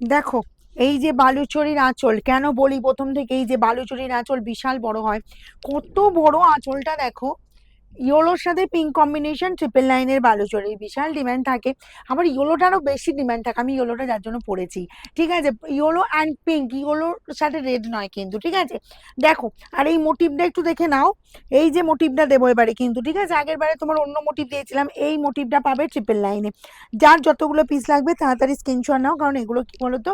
দেখো, এই যে বালুচরির আঁচল, কেন বলি প্রথম থেকে এই যে বালুচরির আঁচল বিশাল বড় হয়? কত বড় আঁচলটা দেখো ইয়োলোর সাথে পিঙ্ক কম্বিনেশন ট্রিপল লাইনের বালুচরি বিশাল ডিম্যান্ড থাকে। আবার ইয়োলোটারও বেশি ডিমান্ড থাকে, আমি ইয়োলোটা যার জন্য পড়েছি। ঠিক আছে? ইয়োলো অ্যান্ড পিঙ্ক ইয়োলোর সাথে রেড নয় কিন্তু, ঠিক আছে? দেখো, আর এই মোটিভটা একটু দেখে নাও। এই যে মোটিভটা দেবো এবারে কিন্তু, ঠিক আছে? আগের বারে তোমার অন্য মোটিভ দিয়েছিলাম, এই মোটিভটা পাবে ট্রিপল লাইনে যার যতগুলো পিস লাগবে, তাড়াতাড়ি স্ক্রিনশট নাও, কারণ এগুলো কি বলতো?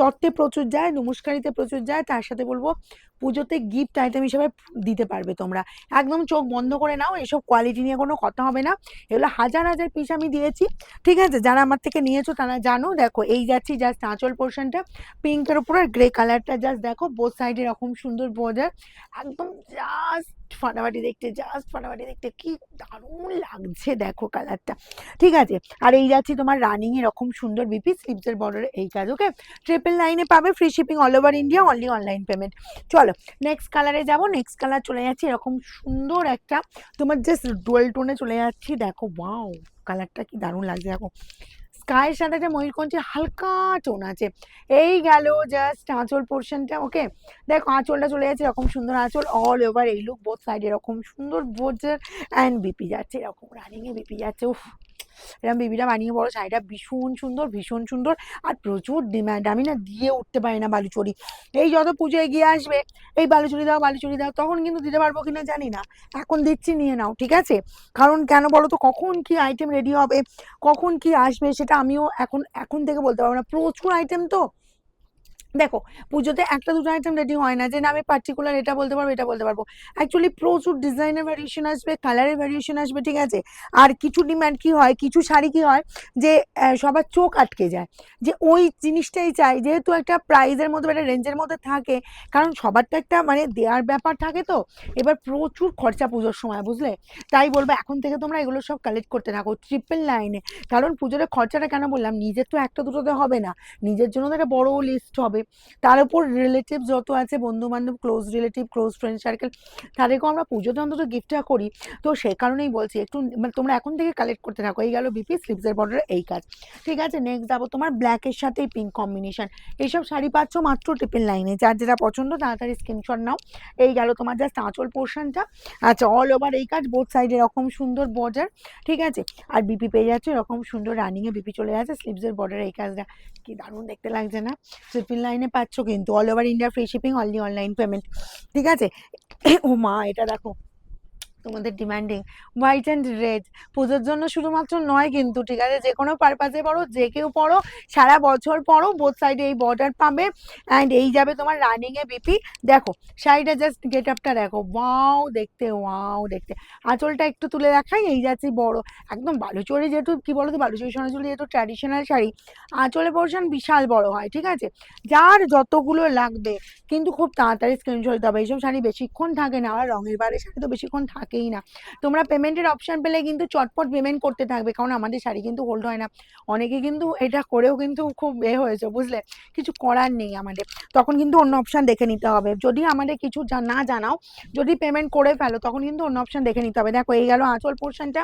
তত্ত্বে প্রচুর যায়, নমস্কারিতে প্রচুর যায়, তার সাথে বলব পুজোতে গিফট আইটেম হিসেবে দিতে পারবে তোমরা। একদম চোখ বন্ধ করে নাও, এসব কোয়ালিটি নিয়ে কোনো কথা হবে না। এগুলো হাজার হাজার পিস আমি দিয়েছি, ঠিক আছে? যারা আমার থেকে নিয়েছো তারা জানো, দেখো এই যাচ্ছি জাস্ট আঁচল পোর্শনটা পিঙ্কের উপর আর গ্রে কালারটা জাস্ট দেখো বোথ সাইডে এরকম সুন্দর বর্ডার একদম জাস্ট ফাটাফাটি দেখতে জাস্ট ফাটাফাটি দেখতে, কি দারুণ লাগছে দেখো কালারটা ঠিক আছে, আর এই যাচ্ছি তোমার রানিং এরকম সুন্দর বিপি স্লিপসের বর্ডারে এই কাজ ওকে ট্রিপল লাইনে পাবে free shipping all over India only online payment চলো নেক্সট কালারে যাব নেক্সট কালার চলে যাচ্ছে এরকম সুন্দর একটা, তোমার জাস্ট ডুয়েল টোনে চলে যাচ্ছি, দেখো ওয়াও কালারটা কি দারুণ লাগছে, দেখো। স্কাইয়ের সাথে একটা ময়ূরকঞ্চের হালকা টোন আছে। এই গেল জাস্ট আঁচল পোর্শনটা ওকে দেখো, আঁচলটা চলে যাচ্ছে এরকম সুন্দর আঁচল অল ওভার এই লুক বোথ সাইড এরকম সুন্দর বোঝার অ্যান্ড বিপি যাচ্ছে, এরকম রানিংয়ে বিপি যাচ্ছে, উফ! এরকম বিবিটা বানিয়ে বড় শাড়িটা ভীষণ সুন্দর ভীষণ সুন্দর আর প্রচুর ডিম্যান্ড আমি না দিয়ে উঠতে পারি না বালুচুরি। এই যত পুজো এগিয়ে আসবে, এই বালুচুরি দাও বালুচুরি দাও, তখন কিন্তু দিতে পারব কিনা জানি না। এখন দিচ্ছি, নিয়ে নাও, ঠিক আছে? কারণ কেন বলো তো, কখন কি আইটেম রেডি হবে, কখন কি আসবে, সেটা আমিও এখন এখন থেকে বলতে পারব না। প্রচুর আইটেম তো। দেখো, পুজোতে একটা দুটো আইটেম রেডি হয় না, যে না আমি পার্টিকুলার এটা বলতে পারব, এটা বলতে পারব। অ্যাকচুয়ালি প্রচুর ডিজাইনের ভ্যারিয়েশন আসবে কালারের ভ্যারিয়েশন আসবে, ঠিক আছে? আর কিছু ডিমান্ড কি হয়, কিছু শাড়ি কি হয়, যে সবার চোখ আটকে যায়। যে ওই জিনিসটাই চাই, যেহেতু একটা প্রাইজের মধ্যে একটা রেঞ্জের মধ্যে থাকে, কারণ সবার তো একটা মানে দেওয়ার ব্যাপার থাকে তো। এবার প্রচুর খরচা পুজোর সময়, বুঝলে? তাই বলব, এখন থেকে তোমরা এগুলো সব কালেক্ট করতে থাকো ট্রিপল লাইনে কারণ পুজোরে খরচাটা কেন বললাম, নিজের তো একটা দুটোতে হবে না। নিজের জন্য তো একটা বড় লিস্ট হবে। তার উপর রিলেটিভ যত আছে বন্ধু বান্ধব close relative close friend circle তাদেরকেও আমরা পুজোতে অন্তত গিফটটা করি। তো সে কারণেই বলছি, একটু মানে তোমরা এখন থেকে কালেক্ট করতে থাকো। এই গেল বিপি স্লিপসের বর্ডারে এই কাজ। ঠিক আছে নেক্সট যাব তোমার ব্ল্যাকের সাথে পিঙ্ক কম্বিনেশন এইসব শাড়ি পাচ্ছ মাত্র ট্রিপল লাইনে যার যেটা পছন্দ, তাড়াতাড়ি স্ক্রিনশট নাও। এই গেল তোমার জাস্ট আঁচল পোর্শনটা আচ্ছা অল ওভার এই কাজ বোথ সাইডে এরকম সুন্দর বর্ডার ঠিক আছে? আর বিপি পেয়ে যাচ্ছে এরকম সুন্দর রানিংয়ে বিপি চলে যাচ্ছে স্লিপসের বর্ডারে এই কাজটা। কি দারুণ দেখতে লাগছে না? ট্রিপল লাইনে পাচ্ছ কিন্তু all over India free shipping only online payment ঠিক আছে? ও মা, এটা দেখো। তোমাদের ডিমান্ডিং হোয়াইট অ্যান্ড রেড পুজোর জন্য শুধুমাত্র নয় কিন্তু, ঠিক আছে? যে কোনো পারপাসে পড়ো, যে কেউ পড়ো, সারা বছর পড়ো বোথ সাইডে এই বর্ডার পাবে অ্যান্ড এই যাবে তোমার রানিংয়ে বিপি দেখো শাড়িটা জাস্ট গেট আপটা দেখো ওয়াও দেখতে ওয়াও দেখতে। আঁচলটা একটু তুলে দেখাই, এই যাচ্ছি বড়, একদম বালুচরি যেহেতু, কি বলো তো বালুচরি সোনাঝুরি যেহেতু ট্র্যাডিশনাল শাড়ি, আঁচলের পোর্শন বিশাল বড় হয়, ঠিক আছে? যার যতগুলো লাগবে, কিন্তু খুব তাড়াতাড়ি স্ক্রিনশট হবে। এইসব শাড়ি বেশিক্ষণ থাকে না আর রঙের বারে শাড়ি তো বেশিক্ষণ থাকেই না। তোমরা পেমেন্টের অপশন পেলে কিন্তু চটপট পেমেন্ট করতে থাকবে, কারণ আমাদের শাড়ি কিন্তু হোল্ড হয় না। অনেকে কিন্তু এটা করেও কিন্তু খুব এ হয়েছে, বুঝলে? কিছু করার নেই আমাদের। তখন কিন্তু অন্য অপশন দেখে নিতে হবে। যদি আমাদের কিছু না জানাও, যদি পেমেন্ট করে ফেলো, তখন কিন্তু অন্য অপশন দেখে নিতে হবে। দেখো, এই গেল আঁচল পোর্শনটা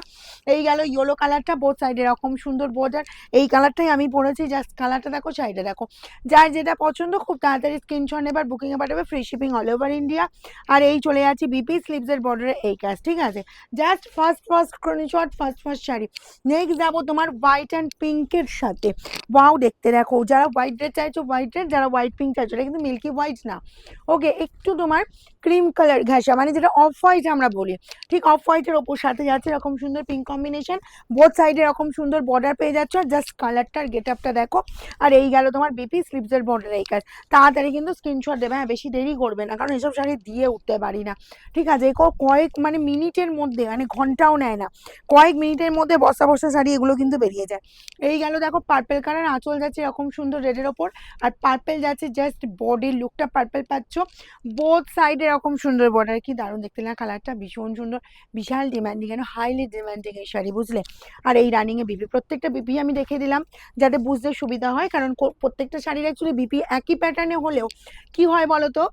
এই গেল ইয়েলো কালারটা বোথ সাইডে এরকম সুন্দর বর্ডার এই কালারটাই আমি পরেছি জাস্ট কালারটা দেখো শাড়িটা দেখো। যার যেটা পছন্দ, খুব তাড়াতাড়ি স্ক্রিনশট নেবার বুকিংয়ে পাঠাবে free shipping all over India আর এই চলে যাচ্ছি বিপি স্লিপসের বর্ডারে এই কাজ। ঠিক আছে? Just first first screenshot first first sari. Next যাব তোমার হোয়াইট অ্যান্ড পিঙ্কের সাথে। ওয়াও দেখতে দেখো, যারা হোয়াইট রেড চাইছো হোয়াইট রেড যারা হোয়াইট পিঙ্ক চাইছো, এটা কিন্তু মিল্কি হোয়াইট না। ওকে একটু তোমার ক্রিম কালার ঘাসা মানে যেটা অফ হোয়াইট আমরা বলি। ঠিক অফ হোয়াইটের ওপর সাথে যাচ্ছে এরকম সুন্দর পিঙ্ক কম্বিনেশন বোথ সাইডে এরকম সুন্দর বর্ডার পেয়ে যাচ্ছ। জাস্ট কালারটার গেট আপটা দেখো। আর এই গেল তোমার বিপি স্লিপসের বর্ডার এই কাজ। তাড়াতাড়ি কিন্তু স্ক্রিনশট দেবে হ্যাঁ বেশি দেরি করবে না, কারণ এসব শাড়ি দিয়ে উঠতে পারি না। ঠিক আছে কয়েক মানে মিনিটের মধ্যে মানে ঘন্টাও নেয় না। কয়েক মিনিটের মধ্যে বসা বসা শাড়ি এগুলো কিন্তু বেরিয়ে যায়। এই গেল দেখো পার্পেল কালার আঁচল যাচ্ছে এরকম সুন্দর রেডের ওপর। আর পার্পেল যাচ্ছে জাস্ট বডির লুকটা পার্পেল পাচ্ছ। বোথ সাইডে এরকম সুন্দর বর্ডার কি দারুণ দেখতে না কালারটা ভীষণ সুন্দর, বিশাল ডিমান্ডিং কেন হাইলি ডিমান্ডিং এই শাড়ি, বুঝলে? আর এই রানিংয়ে বিপি প্রত্যেকটা বিপি আমি দেখে দিলাম, যাতে বুঝতে সুবিধা হয়। কারণ প্রত্যেকটা শাড়ির অ্যাকচুয়ালি বিপি একই প্যাটার্নে হলেও কি হয় বলো তো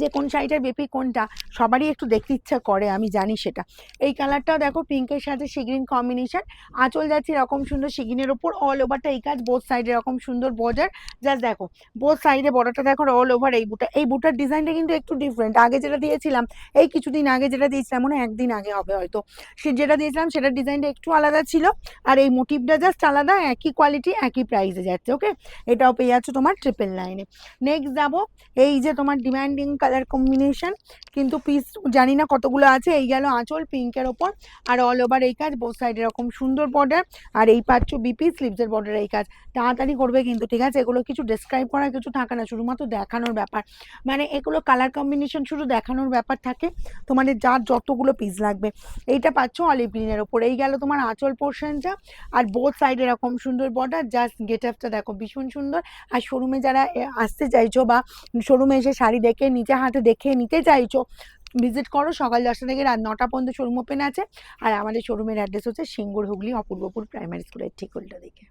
যে কোন শাড়িটার বেপি কোনটা, সবারই একটু দেখতে ইচ্ছা করে, আমি জানি সেটা। এই কালারটাও দেখো পিঙ্কের সাথে সিগ্রিন কম্বিনেশন আঁচল যাচ্ছে এরকম সুন্দর সিগ্রিনের ওপর অল ওভারটা এই কাজ বোথ সাইডে এরকম সুন্দর বর্ডার জাস্ট দেখো বোথ সাইডে বর্ডারটা দেখো অল ওভার এই বুটা। এই বুটার ডিজাইনটা কিন্তু একটু ডিফারেন্ট আগে যেটা দিয়েছিলাম, এই কিছুদিন আগে যেটা দিয়েছিলাম, মনে একদিন আগে হবে হয়তো। সে যেটা দিয়েছিলাম, সেটার ডিজাইনটা একটু আলাদা ছিল। আর এই মোটিভটা জাস্ট আলাদা, একই কোয়ালিটি একই প্রাইসে যাচ্ছে ওকে এটাও পেয়ে যাচ্ছ তোমার ট্রিপল নাইনে নেক্সট যাব, এই যে তোমার ডিমান্ডিং কালার কম্বিনেশন কিন্তু পিস জানি না কতগুলো আছে, এই গেল আঁচল পিঙ্কের ওপর, আর অল ওভার এই কাজ বোথ সাইড এরকম সুন্দর বর্ডার আর এই পাচ্ছ বিপি স্লিভসের বর্ডার এই কাজ। তাড়াতাড়ি করবে কিন্তু, ঠিক আছে? এগুলো কিছু ডেসক্রাইব করার কিছু থাকে না, শুধুমাত্র দেখানোর ব্যাপার। মানে এগুলো কালার কম্বিনেশন শুধু দেখানোর ব্যাপার থাকে, তোমাদের যার যতগুলো পিস লাগবে। এইটা পাচ্ছ অলিভ গ্রিনের ওপর। এই গেল তোমার আঁচল পোর্শনটা আর বোথ সাইড এরকম সুন্দর বর্ডার জাস্ট গেট আপটা দেখো, ভীষণ সুন্দর। আর শোরুমে যারা আসতে চাইছো বা শোরুমে এসে শাড়ি দেখে নিজে হাতে দেখে নিতে চাইছো ভিজিট করো সকাল দশটা থেকে রাত নটা পর্যন্ত শোরুম ওপেন আছে। আর আমাদের শোরুমের অ্যাড্রেস হচ্ছে সিঙ্গুর হুগলি অপূর্বপুর প্রাইমারি স্কুলের ঠিক উল্টো দিকে।